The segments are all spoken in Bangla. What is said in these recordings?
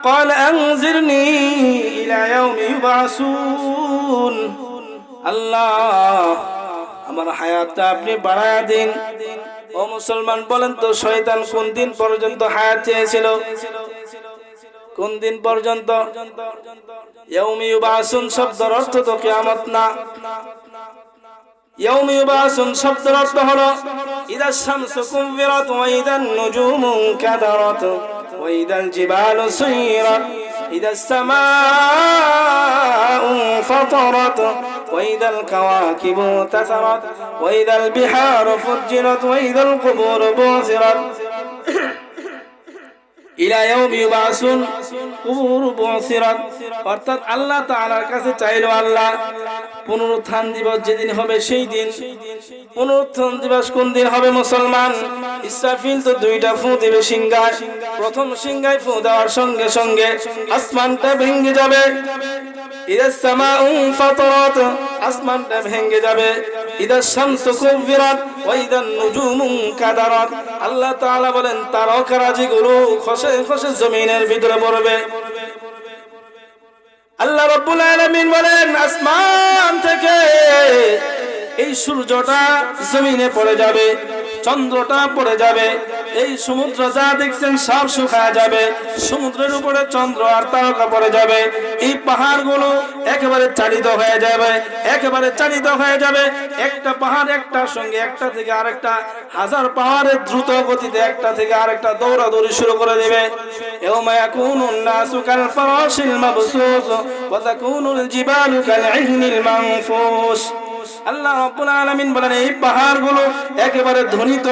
قال أنظرني إلى يوم يبعثون আল্লাহ আমার হায়াতটা আপনি বাড়ায় দিন ও মুসলমান বলেন তো শয়তান কোন দিন পর্যন্ত হায়াত চেয়েছিল কোন দিন পর্যন্ত ইয়াউমি ইউবাসুন শব্দের অর্থ তো কিয়ামত না ইয়াউমি ইউবাসুন শব্দের অর্থ হলো ইদা শামসু কুবিরাত ওয়া ইদান নুজুমু কাদারাত وإذا الجبال سيرت إذا السماء انفطرت وإذا الكواكب انتثرت وإذا البحار فجرت وإذا القبور بعثرت. পুনরুত্থান দিবস যেদিন হবে সেই দিন। পুনরুত্থান দিবস কোন হবে মুসলমান? ইসরাফিল তো দুইটা ফু দিবে সিংহায়। প্রথম সিংহায় ফু দেওয়ার সঙ্গে সঙ্গে আসমানটা ভেঙে যাবে। আসমানটা ভেঙে যাবে। আল্লাহ তাআলা বলেন খসে খসে জমিনের ভিতরে পড়বে। আল্লাহ আলামিন বলেন থেকে এই সূর্যটা জমিনে পড়ে যাবে, চন্দ্রটা পড়ে যাবে। এই সমুদ্র যা দেখছেন সব শুকায় যাবে সমুদ্রের উপরে চন্দ্র আর তারকা পড়ে যাবে এই পাহাড়গুলো একেবারে চালিত হয়ে যাবে একেবারে চালিত হয়ে যাবে একটা পাহাড় একটার সঙ্গে একটা থেকে আরেকটা হাজার পাহাড়ের দ্রুত গতিতে একটা থেকে আরেকটা দৌড়াদৌড়ি শুরু করে দেবে يوم يكون الناس كالفراش المبثوث وتكون الجبال كالعهن المنفوش আল্লাহ রাব্বুল আলামিন বলেন, এই পাহাড়গুলো একেবারে ধ্বনিত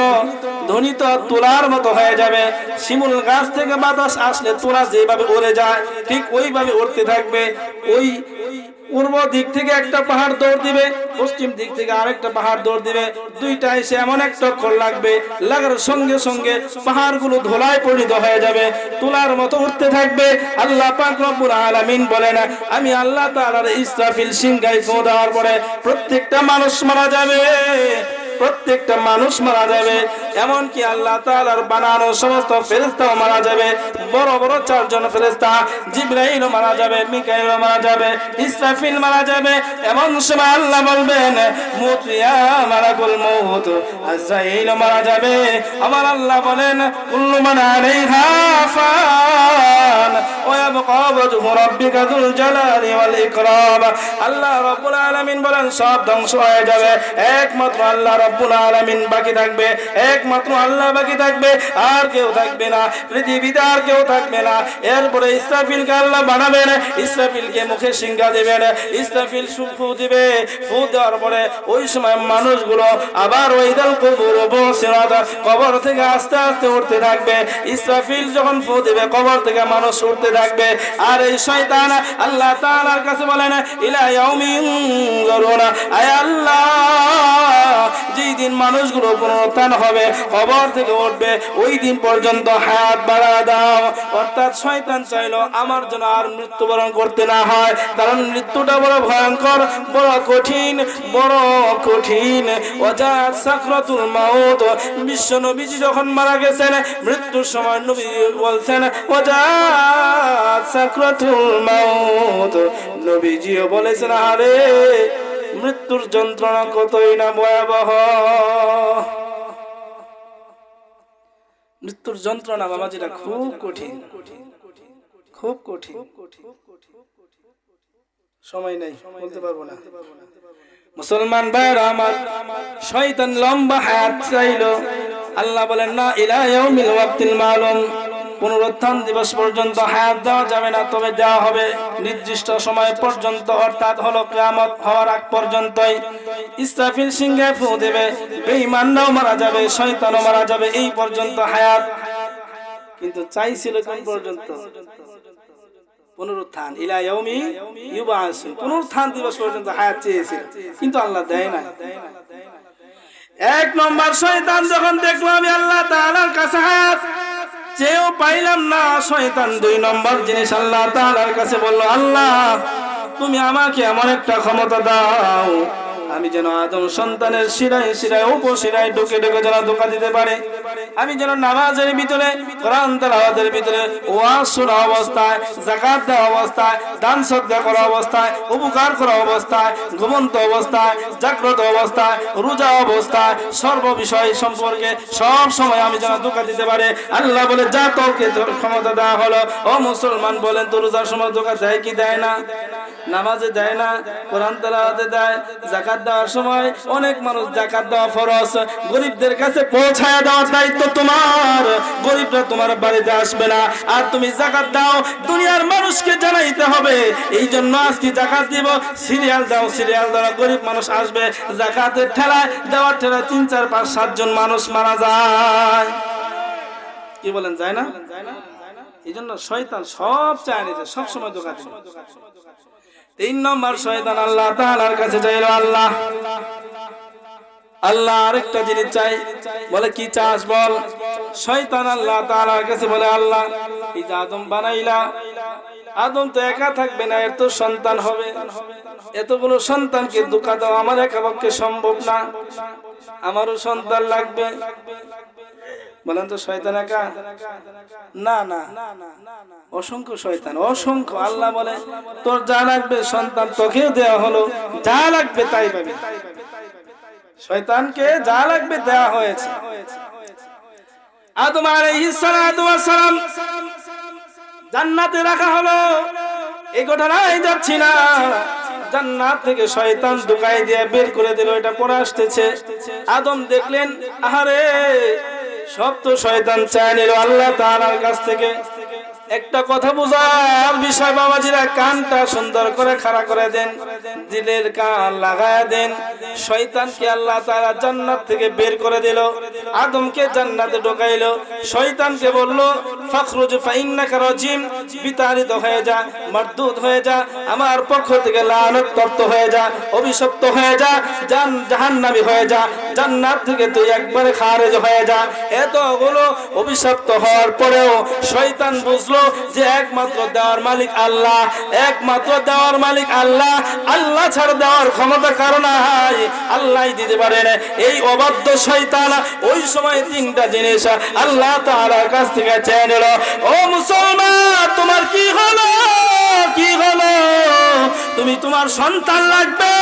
ধ্বনিত তোলার মতো হয়ে যাবে। শিমুল গাছ থেকে বাতাস আসলে তোলা যেভাবে উড়ে যায়, ঠিক ওইভাবে উড়তে থাকবে। ওই পূর্ব দিক থেকে একটা পাহাড় দৌড় দিবে, পশ্চিম দিক থেকে আরেকটা পাহাড় দৌড় দিবে, দুইটা এসে এমন একটা অক্ষর লাগবে, লাগার সঙ্গে সঙ্গে পাহাড়গুলো ধোলায় পরিণত হয়ে যাবে, তোলার মতো উঠতে থাকবে। আল্লাহ পাক রব্বুল আলামিন বলেন, আমি আল্লাহ তাআলার ইসরাফিল সিংহায় ফো দেওয়ার পরে প্রত্যেকটা মানুষ মারা যাবে। প্রত্যেকটা মানুষ মারা যাবে। এমনকি আল্লাহ তাআলার বানানো সমস্ত ফেরেশতাও মারা যাবে। বড় বড় চারজন ফেরেশতা জিবরাইলও মারা যাবে, মিকাইলও মারা যাবে, ইসরাফিল মারা যাবে। এমন সময় আল্লাহ বলবেন মুত মালাকুল মউত আজরাইল মারা যাবে। আমার আল্লাহ বলেন, কুল্লু মান আলাইহা আল্লাহ রাব্বুল আলামিন বলেন, সব ধ্বংস হয়ে যাবে। একমাত্র আল্লাহ রাব্বুল আলামিন বাকি থাকবে, একমাত্র আল্লাহ বাকি থাকবে, আর কেউ থাকবে না। পৃথিবীতে আর কেউ থাকবে না। এরপরে ইসরাফিলকে আল্লাহ বানাবেন, ইসরাফিলকে মুখে সিংহা দেবেন, ইসরাফিল ফু দিবে, ফু দেওয়ার পরে ওই সময় মানুষগুলো আবার ওই দল কবর বসিরাত কবর থেকে আস্তে আস্তে উঠতে থাকবে। ইসরাফিল যখন ফু দিবে, কবর থেকে মানুষ উঠতে থাকবে। আর এই শয়তান আল্লাহ তাআলার কাছে বলেন, ইলা ইয়াউমিন আয় আল্লাহ যেই দিন মানুষগুলো পুনরুত্থান হবে কবর থেকে উঠবে, ওই দিন পর্যন্ত হায়াত বাড়া দাও। অর্থাৎ শয়তান চাইলো আমার জন্য আর মৃত্যুবরণ করতে না হয়, কারণ মৃত্যুটা বড় ভয়ঙ্কর, বড় কঠিন বড় কঠিন। অজাত সাকরাতুল মাউত, বিশ্ব নবীজি যখন মারা গেছেন, মৃত্যুর সময় নবী বলছেন অজাত সাকরাতুল মাউত। নবীজিও বলেছেন আরে মৃত্যুর যন্ত্রণা কতই না ভয়াবহ। মৃত্যুর যন্ত্রণা বাবা যেটা খুব কঠিন। খুব কঠিন। সময় নেই, বলতে পারব না। মুসলমান ভাইরা আমার, শয়তান লম্বা হায়াত চাইলো। আল্লাহ বলেন, না, ইলা ইয়াউমিল ওয়াক্তিল মালুম। পুনরুত্থান দিবস পর্যন্ত হায়াত দেওয়া যাবে না, তবে দেওয়া হবে। নির্দিষ্ট সময় পর্যন্ত, অর্থাৎ হলো কিয়ামত হওয়ার আগ পর্যন্তই। ইসরাফিল সিংহে ফু দেবে এই বেঈমানরাও মারা যাবে, শয়তানও মারা যাবে, এই পর্যন্ত হায়াত। কিন্তু চাইছিল কোন পর্যন্ত? পুনরুত্থান, ইলা ইয়াউমি ইউবাসু পুনরুত্থান দিবস পর্যন্ত হায়াত চেয়েছিল, কিন্তু আল্লাহ দেয় না এক নম্বর শয়তান যখন দেখল আমি আল্লাহ তাআলার কাছে হায়াত চেয়েও পাইলাম না। শয়তান দুই নম্বর জিনিস আল্লাহ তালার কাছে বলল, আল্লাহ, তুমি আমাকে এমন একটা ক্ষমতা দাও আমি যেন আদম সন্তানের শিরায় শিরায়, উপশিরায় ঢুকে ঢুকে যেন ধোকা দিতে পারে। আমি যেন নামাজের ভিতরে, কোরআন তেলাওয়াতের ভিতরে শোনা অবস্থায় জাকাত দেওয়া অবস্থায়, দান সদ্গা করা অবস্থায়, উপকার করা অবস্থায়, ঘুমন্ত অবস্থায়, জাগ্রত অবস্থায়, রোজা অবস্থায়, সর্ব বিষয় সম্পর্কে সব সময় আমি যেন ধোকা দিতে পারে। আল্লাহ বলে, যা তোকে তোর ক্ষমতা দেওয়া হলো, ও মুসলমান বলেন তো রোজার সময় ধোকা দেয় কি দেয় না? নামাজে দেয় না, কোরআন তেলাওয়াতে দেয় জাকাত দেওয়ার সময় অনেক মানুষ জাকাত দেওয়া ফরজ। গরিবদের কাছে পৌঁছায় দেওয়ার দায়িত্ব তোমার। গরিবরা তোমার বাড়িতে আসবে না। আর তুমি জাকাত দাও, দুনিয়ার মানুষকে জানাইতে হবে। এই জন্য আজকে জাকাত দিব। সিরিয়াল দাও সিরিয়াল দাও গরিব মানুষ আসবে। জাকাতের ঠেলায়, দেওয়ার ঠেলায় তিন, চার, পাঁচ সাতজন মানুষ মারা যায়। কি বলেন, যায় না? এই জন্য শয়তান সব চায় নিতে, সব সময় দোকান তিন নম্বর শয়তান আল্লাহ তাআলার কাছে চাইল আল্লাহ। আল্লাহ আরেকটা জিনিস চাই, বলে কি চাস বল? শয়তান আল্লাহ তাআলার কাছে বলে, আল্লাহ, এই যে আদম বানাইলা, আদম তো একা থাকবে না এত সন্তান হবে। এতগুলো সন্তানকে দুঃখা দাও, আমার একা পক্ষে সম্ভব না। আমারও সন্তান লাগবে। বলেন তো শয়তান একা না না। অসংখ্য শয়তান, অসংখ্য। আল্লাহ বলে, তোর যা লাগবে সন্তান তোকেও দেওয়া হলো। যা লাগবে তাই পাবে। শয়তানকে যা লাগবে দেওয়া হয়েছে। আদম আলাইহিস সালাম জান্নাতে রাখা হলো। এই ঘটনায় যাচ্ছি না। জান্নাত থেকে শয়তান দুকাই দিয়ে বের করে দিল, এটা পরে আসতেছে। আদম দেখলেন, আহারে! সব তো শয়তান চায় নিল আল্লাহ তাআলার কাছ থেকে একটা কথা বোঝার বিষয় বাবাজিরা কানটা সুন্দর করে খাড়া করে দেন দিলের কান লাগায় দেন। শয়তানকে আল্লাহ তাআলা জান্নাত থেকে বের করে দিল, আদমকে জান্নাতে ঢোকাইলো। শয়তানকে বলল, ফখরুজ ফাইন্নাকা রাজিম, বিতাড়িত হয়ে যা, মারদুদ হয়ে যা, আমার পক্ষ থেকে লানত প্রাপ্ত হয়ে যা, অভিশপ্ত হয়ে যা, জান জাহান্নামী হয়ে যা, জান্নাত থেকে তুই একবারে খারেজ হয়ে যা। এতগুলো অভিশপ্ত হওয়ার পরেও শয়তান বুঝলো যে একমাত্র দেওয়ার মালিক আল্লাহ, একমাত্র দেওয়ার মালিক আল্লাহ আল্লাহ ছাড়া দেওয়ার ক্ষমতা কারণ আল্লাহ দিতে পারেন এই অবাধ্য শয়তান ওই সময় তিনটা জিনিস আল্লাহ তাআলার কাছ থেকে চেয়ে নিল। ও মুসলমান, তোমার কি হলো? কি হলো? তুমি তোমার সন্তান লাগবে।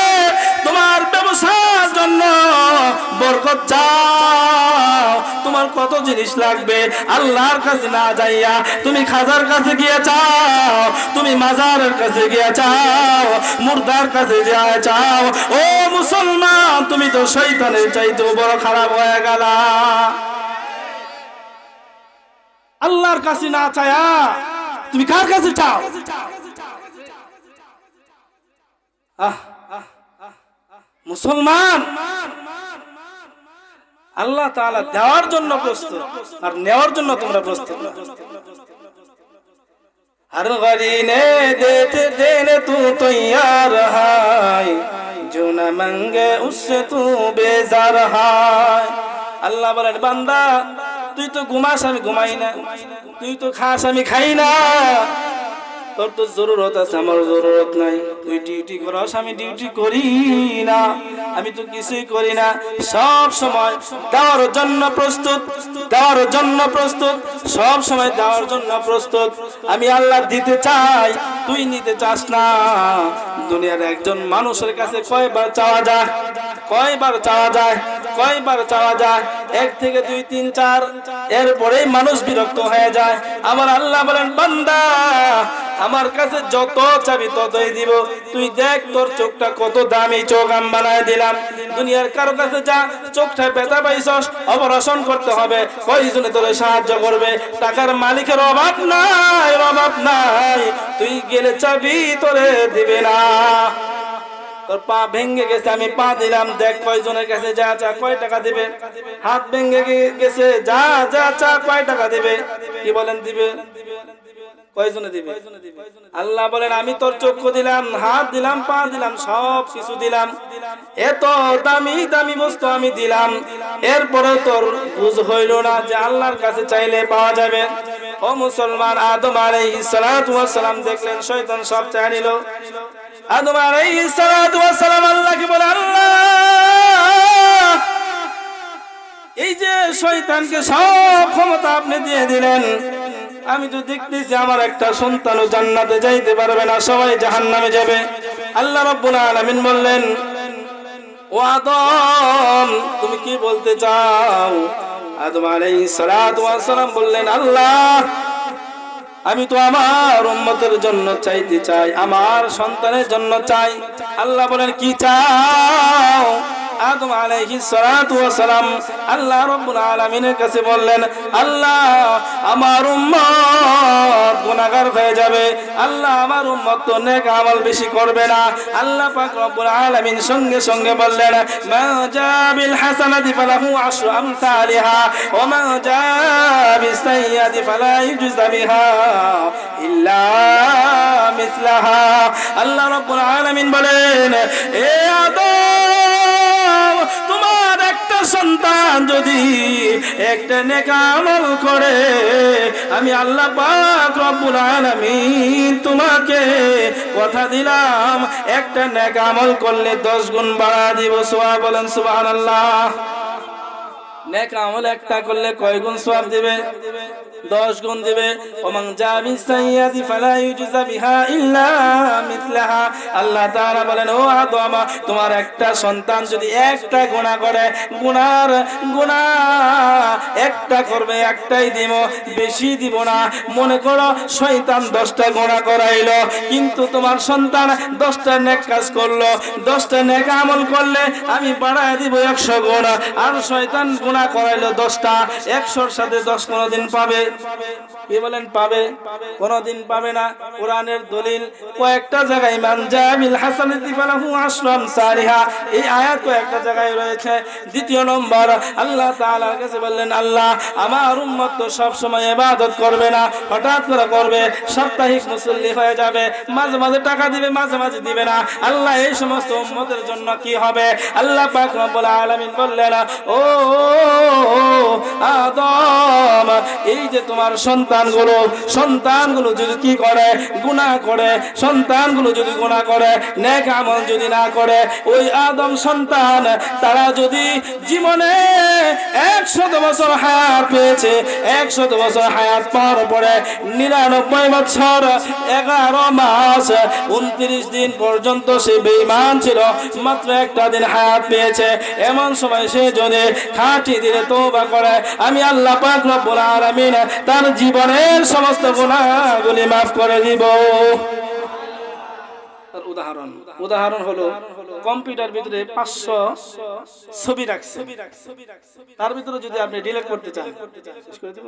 তোমার ব্যবসার জন্য বরকত চাও। তোমার কত জিনিস লাগবে? আল্লাহর কাছে না যাইয়া তুমি খাজার কাছে গিয়ে চাও, তুমি মাজারের কাছে গিয়ে চাও, মুর্দার কাছে গিয়ে চাও। ও মুসলমান, তুমি তো শৈতানের চাইতেও বড় খারাপ হয়ে গেলা। আল্লাহর কাছে না চায়া, তুমি কার কাছে চাও? মুসলমান। আল্লাহ তাআলা দেওয়ার জন্য প্রস্তুত, আর নেওয়ার জন্য তোমরা প্রস্তুত না। हर घड़ी ने देते देने तू तैयार है जो न मंगे उससे तू बेजार है আল্লাহ বলেন বান্দা তুই তো ঘুমাস আমি ঘুমাই না তুই তো খাস আমি খাই না তোর তো জরুরত আছে আমার জরুরত নাই। তুই ডিউটি করস, আমি ডিউটি করি না। আমি তো কিছুই করি না। সব সময় দেওয়ার জন্য প্রস্তুত, দেওয়ার জন্য প্রস্তুত, সব সময় দেওয়ার জন্য প্রস্তুত। আমি আল্লাহ দিতে চাই, তুই নিতে চাস না। দুনিয়ার একজন মানুষের কাছে কয়বার চাওয়া যায়? কয়বার চাওয়া যায়? কয়বার চাওয়া যায়? এক থেকে দুই, তিন, চার। এরপরেই মানুষ বিরক্ত হয়ে যায়। আমার আল্লাহ বলেন, বান্দা আমার কাছে যত চাবি ততই দিব। তুই দেখ তোর চোখটা কত দামি চোখ আমি বানায় দিলাম। দুনিয়ার কারও কাছে যা চোখটা ব্যথা পাইছস, অপারেশন করতে হবে। কয়জনে তোরে সাহায্য করবে? টাকার মালিকের অভাব নাই অভাব নাই। তুই গেলে চাবি তোরে দিবে না। তোর পা ভেঙে গেছে, আমি পা দিলাম। দেখ কয়জনের কাছে যা চা, কয় টাকা দিবে? হাত ভেঙে গেছে, যা যা চা, কয় টাকা দিবে? কি বলেন দিবে? কয়জনে দিবে? আল্লাহ বলেন আমি তোর চক্ষু দিলাম হাত দিলাম পা দিলাম সব কিছু দিলাম। এত দামি দামি বস্তু আমি দিলাম। এরপরে তোর বুঝ হইল না যে আল্লাহর কাছে চাইলে পাওয়া যাবে। ও মুসলমান আদম আলাইহিস সালাতু ওয়াস সালাম দেখলেন শয়তান সব চাই নিল। আদম আলাইহিস সালাতু ওয়াস সালাম আল্লাহকে বলে আল্লাহ! এই যে শয়তানকে সব ক্ষমতা আপনি দিয়ে দিলেন। আমি তো দেখতেছি আমার একটা সন্তানও জান্নাতে যাইতে পারবে না, সবাই জাহান্নামে যাবে। আল্লাহ রাব্বুল আলামিন বললেন, ও আদম, তুমি কি বলতে চাও? আদম সালাম বললেন, আল্লাহ, আমি তো আমার উম্মতের জন্য চাইতে চাই, আমার সন্তানের জন্য চাই। আল্লাহ বলেন, কি চাও? আদম আলাইহিস সালাতু ওয়াস সালাম আল্লাহ রাব্বুল আলামিনের কাছে বললেন, আল্লাহ, আমার উম্মত গুনাহগার হয়ে যাবে। আল্লাহ, আমার উম্মত তো নেক আমল বেশি করবে না। আল্লাহ পাক রব্বুল আলামিন সঙ্গে সঙ্গে বললেন, মা জাবিল হাসানাতি ফালাহু আশরু আমসালিহা ওয়া মা জাবিস সাইয়্যাতি ফালা ইউজজা বিহা ইল্লা মিসলাহা। আল্লাহ রাব্বুল আলামিন বলেন, এ আদম সন্তান যদি একটা নেকামল করে, আমি আল্লাহ পাক রব্বুল তোমাকে কথা দিলাম। একটা নেকামল করলে 10 গুণ বাড়া দিব। সোয়া বলেন সুবহানাল্লাহ। নেক আমল একটা করলে কয় গুণ সওয়াব দিবে? দশ গুণ দিবে। ওমান জাবি সাইয়াদি ফালা ইউজজা বিহা ইল্লা মিথলাহা আল্লাহ তাআলা বলেন, ও আদম, তোমার একটা সন্তান যদি একটা গুনাহ করে, গুনার গুনাহ একটা করবে, একটাই দিব, বেশি দিব না। মনে করো, শয়তান দশটা গুনাহ করাইলো, কিন্তু তোমার সন্তান দশটা নেক কাজ করল। দশটা নেক আমল করলে আমি বাড়ায় দিব একশো গুণ আর শয়তান গুনাহ করাইলো দশটা, একশোর সাথে দশ কোনোদিন পাবে। কি বলেন, পাবে? কোনদিন পাবে না। কোরআনের দলিল কয়েকটা জায়গায় মান জামিল হাসানাতি ফালাহু আশরাম সালিহা এই আয়াত কয়েকটা জায়গায় রয়েছে। দ্বিতীয় নম্বর, আল্লাহ তাআলার কাছে বললেন, আল্লাহ, আমার উম্মত তো সব সময় ইবাদত করবে না, হঠাৎ করে করবে, সাপ্তাহিক মুসল্লি হয়ে যাবে, মাঝে মাঝে টাকা দিবে, মাঝে মাঝে দিবে না। আল্লাহ, এই সমস্ত উম্মতের জন্য কি হবে? আল্লাহ পাক রব্বুল আলামিন বললেন, ও আদম, এই যে তোমার সন্তানগুলো সন্তানগুলো যদি কি করে, গুনাহ করে, সন্তানগুলো যদি গুনাহ করে, নেক আমল যদি না করে, ওই আদম সন্তান, তারা যদি জীবনে একশত বছর হায়াত পেয়েছে, একশত বছর হায়াত পাওয়ার পরে নিরানব্বই বছর, এগারো মাস, উনত্রিশ দিন পর্যন্ত সে বেঈমান ছিল, মাত্র একটা দিন হায়াত পেয়েছে। এমন সময় সে যদি খাঁটি দিলে তোবা করে। আমি আল্লাহ পাক রব্বুল আলামিন তার জীবনের সমস্ত গুনাহগুলি maaf করে দিব। উদাহরণ। উদাহরণ হলো, কম্পিউটার ভিতরে পাঁচশো ছবি রাখছে। তার ভিতরে যদি আপনি ডিলিট করতে চান করে দিব।